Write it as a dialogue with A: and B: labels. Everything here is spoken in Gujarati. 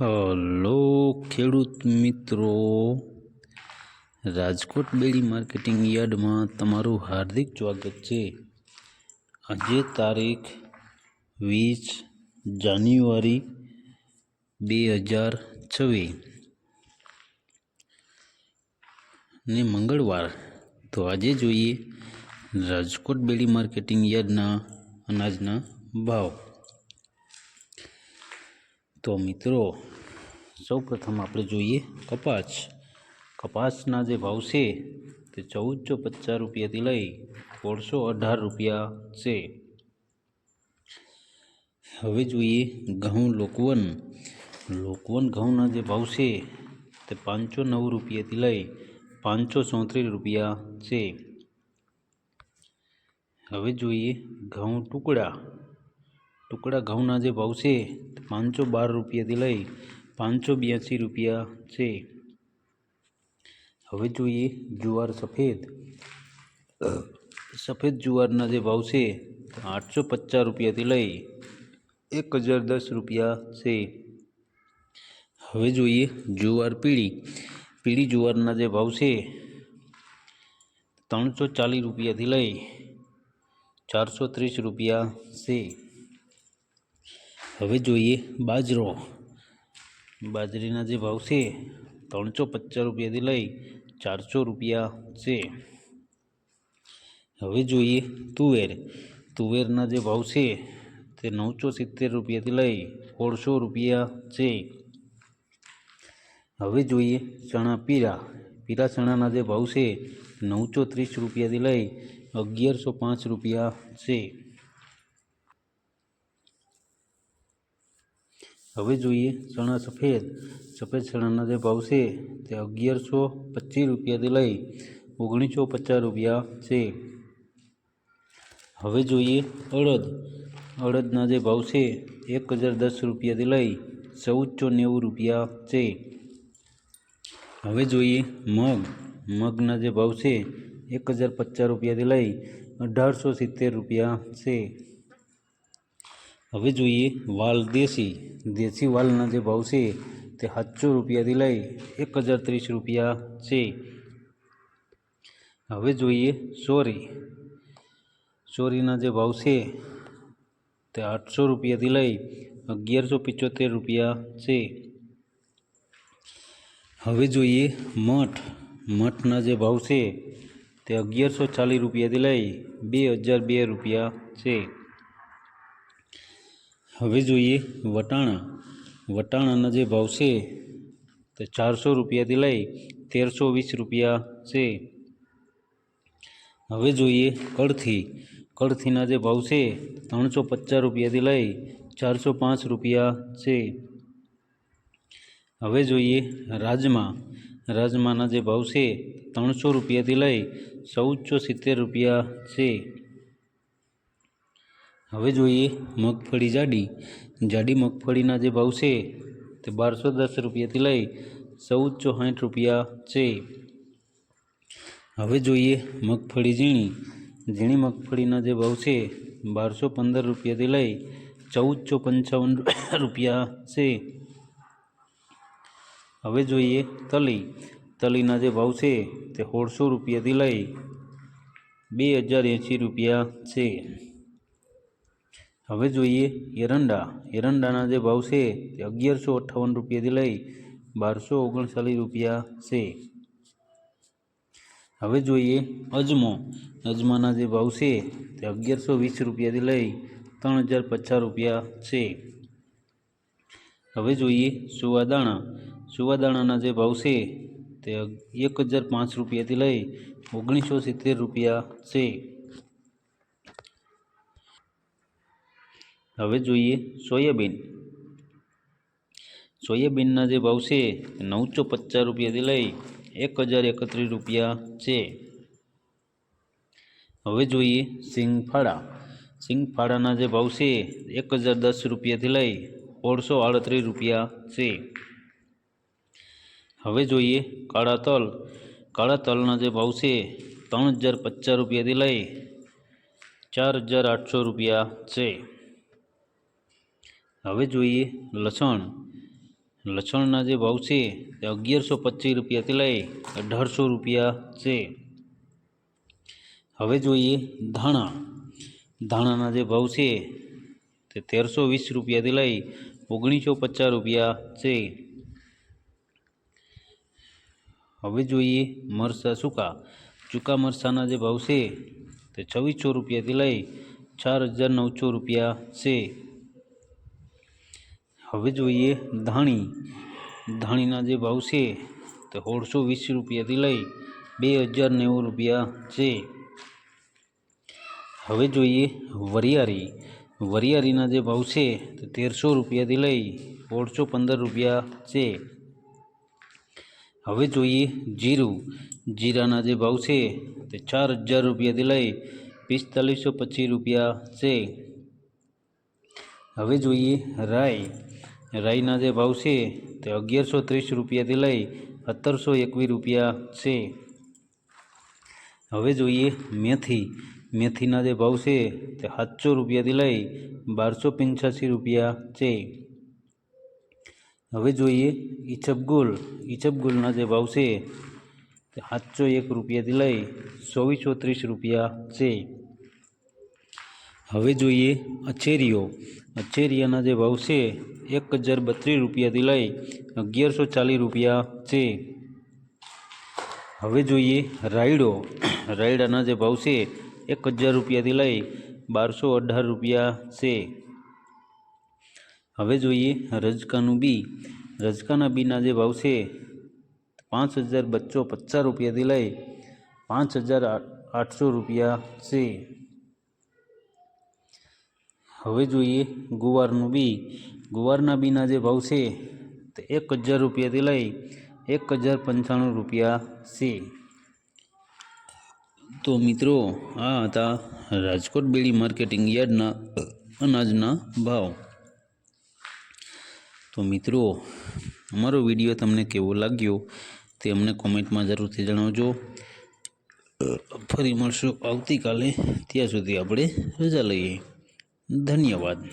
A: હલો ખેડૂત મિત્રો. રાજકોટ બેડી માર્કેટિંગ યાર્ડમાં તમારું હાર્દિક સ્વાગત છે. આજે તારીખ વીસ જાન્યુઆરી બે હજાર છવ્વીસ. ને મંગળવાર. તો આજે જોઈએ રાજકોટ બેડી માર્કેટિંગ યાર્ડના અનાજના ભાવ. તો મિત્રો સૌ પ્રથમ આપણે જોઈએ કપાસ. કપાસના જે ભાવ છે તે ચૌદસો પચાસ રૂપિયાથી લઈ સોળસો અઢાર રૂપિયા છે. હવે જોઈએ ઘઉં લોકવન. લોકવન ઘઉંના જે ભાવ છે તે પાંચસો નવ રૂપિયાથી લઈ પાંચસો ચોત્રીસ રૂપિયા છે. હવે જોઈએ ઘઉં ટુકડા. ટુકડા ઘઉંના જે ભાવ છે, પાંચસો બાર રૂપિયાથી લઈ પાંચસો બ્યાસી રૂપિયા છે. હવે જોઈએ જુવાર સફેદ. સફેદ જુવારના જે ભાવ છે, આઠસો પચાસ રૂપિયાથી લઈ એક હજાર દસ રૂપિયા છે. હવે જોઈએ જુવાર પીળી. પીળી જુવારના જે ભાવ છે, ત્રણસો ચાલીસ રૂપિયાથી લઈ ચારસો ત્રીસ રૂપિયા છે. હવે જોઈએ બાજરો. બાજરીના જે ભાવ છે, ત્રણસો પચાસ રૂપિયાથી લઈ ચારસો રૂપિયા છે. હવે જોઈએ તુવેર. તુવેરના જે ભાવ છે, તે નવસો સિત્તેર રૂપિયાથી લઈ સોળસો રૂપિયા છે. હવે જોઈએ ચણા પીરા પીરા ચણાના જે ભાવ છે, નવસો ત્રીસ રૂપિયાથી લઈ અગિયારસો પાંચ રૂપિયા છે. હવે જોઈએ ચણા સફેદ. સફેદ ચણાના જે ભાવ છે તે અગિયારસો પચીસ રૂપિયાથી લઈ ઓગણીસો પચાસ રૂપિયા છે. હવે જોઈએ અડદ. અડદના જે ભાવ છે એક હજાર દસ રૂપિયાથી લઈ ચૌદસો નેવું રૂપિયા છે. હવે જોઈએ મગ. મગના જે ભાવ છે એક હજાર પચાસ રૂપિયાથી લઈ અઢારસો સિત્તેર રૂપિયા છે. હવે જોઈએ વાલ દેશી. દેશી વાલના જે ભાવ છે તે સાતસો રૂપિયાથી લઈ એક હજાર ત્રીસ રૂપિયા છે. હવે જોઈએ ચોરી ચોરીના જે ભાવ છે તે આઠસો રૂપિયાથી લઈ અગિયારસો પિચોતેર રૂપિયા છે. હવે જોઈએ મઠ. મઠના જે ભાવ છે તે અગિયારસો ચાલીસ રૂપિયાથી લઈ બે હજાર બે રૂપિયા છે. હવે જોઈએ વટાણા. વટાણાના જે ભાવ છે તે ચારસો રૂપિયાથી લઈ તેરસો વીસ રૂપિયા છે. હવે જોઈએ કળથી. કળથીના જે ભાવ છે ત્રણસો પચાસ રૂપિયાથી લઈ ચારસો પાંચ રૂપિયા છે. હવે જોઈએ રાજમા. રાજમાના જે ભાવ છે ત્રણસો રૂપિયાથી લઈ ચૌદસો સિત્તેર રૂપિયા છે. હવે જોઈએ મગફળી જાડી. જાડી મગફળીના જે ભાવ છે તે બારસો દસ રૂપિયાથી લઈ ચૌદ સાઠ રૂપિયા છે. હવે જોઈએ મગફળી ઝીણી. ઝીણી મગફળીના જે ભાવ છે બારસો પંદર રૂપિયાથી લઈ ચૌદ ચો પંચાવન રૂપિયા છે. હવે જોઈએ તલી. તલીના જે ભાવ છે તે સોળસો રૂપિયાથી લઈ બે હજાર એંસી રૂપિયા છે. હવે જોઈએ એરંડા. એરંડાના જે ભાવ છે તે અગિયારસો અઠ્ઠાવન રૂપિયાથી લઈ બારસો ઓગણચાલીસ રૂપિયા છે. હવે જોઈએ અજમો. અજમાના જે ભાવ છે તે અગિયારસો વીસ રૂપિયાથી લઈ ત્રણ હજાર પચાસ રૂપિયા છે. હવે જોઈએ સુવાદાણા. સુવાદાણાના જે ભાવ છે તે એક હજાર પાંચ રૂપિયાથી લઈ ઓગણીસો સિત્તેર રૂપિયા છે. હવે જોઈએ સોયાબીન. સોયાબીનના જે ભાવ છે નવસો પચાસ રૂપિયાથી લઈ એક હજાર એકત્રીસ રૂપિયા છે. હવે જોઈએ સિંગફાળા. સિંગફાળાના જે ભાવ છે એક હજાર દસ રૂપિયાથી લઈ સોળસો આડત્રીસ રૂપિયા છે. હવે જોઈએ કાળા તલ. કાળા તલના જે ભાવ છે ત્રણ હજાર પચાસ રૂપિયાથી લઈ ચાર હજાર આઠસો રૂપિયા છે. હવે જોઈએ લસણ. લસણના જે ભાવ છે તે અગિયારસો પચીસ રૂપિયાથી લઈ અઢારસો રૂપિયા છે. હવે જોઈએ ધાણા. ધાણાના જે ભાવ છે તે તેરસો વીસ રૂપિયાથી લઈ ઓગણીસો પચાસ રૂપિયા છે. હવે જોઈએ મરસા સૂકા. સૂકા મરસાના જે ભાવ છે તે છવ્વીસો રૂપિયાથી લઈ ચાર હજાર નવસો રૂપિયા છે. હવે જોઈએ ધાણી. ધાણીના જે ભાવ છે તો સોળસો વીસ રૂપિયાથી લઈ બે હજાર નેવું રૂપિયા છે. હવે જોઈએ વરિયાળી. વરિયાળીના જે ભાવ છે તે તેરસો રૂપિયાથી લઈ ઓળસો પંદર રૂપિયા છે. હવે જોઈએ જીરું. જીરાના જે ભાવ છે તે ચાર હજાર રૂપિયાથી લઈ પિસ્તાલીસો પચીસ રૂપિયા છે. હવે જોઈએ રાઈ. રાઈના જે ભાવ છે તે અગિયારસો ત્રીસ રૂપિયાથી લઈ સત્તરસો એકવીસ રૂપિયા છે. હવે જોઈએ મેથી. મેથીના જે ભાવ છે તે સાતસો રૂપિયાથી લઈ બારસો પંચ્યાસી રૂપિયા છે. હવે જોઈએ ઈચબગુલ ઈચબગુલના જે ભાવ છે તે સાતસો એક રૂપિયાથી લઈ ચોવીસો ત્રીસ રૂપિયા છે. હવે જોઈએ અચેરીઓ અચેરિયાના જે ભાવ છે, એક હજાર બત્રીસ રૂપિયાથી લઈ અગિયારસો ચાલીસ રૂપિયા છે. હવે જોઈએ રાયડો. રાયડાના જે ભાવ છે, એક હજાર રૂપિયાથી લઈ બારસો અઢાર રૂપિયા છે. હવે જોઈએ રજકાનું બી. રજકાના બીના જે ભાવ છે, પાંચ હજાર બસો પચાસ રૂપિયાથી લઈ પાંચ હજાર આઠસો રૂપિયા છે. હવે જોઈએ ગુવારનું બી. ગુવારના બીના જે ભાવ છે, તે એક હજાર રૂપિયાથી લઈ એક હજાર પંચાણું રૂપિયા છે. તો મિત્રો, આ હતા રાજકોટ બેડી માર્કેટિંગ યાર્ડના અનાજના ભાવ. તો મિત્રો, અમારો વીડિયો તમને કેવો લાગ્યો તે અમને કોમેન્ટમાં જરૂરથી જણાવજો. ફરી મળશું આવતીકાલે. ત્યાં સુધી આપણે રજા લઈએ. ધન્યવાદ.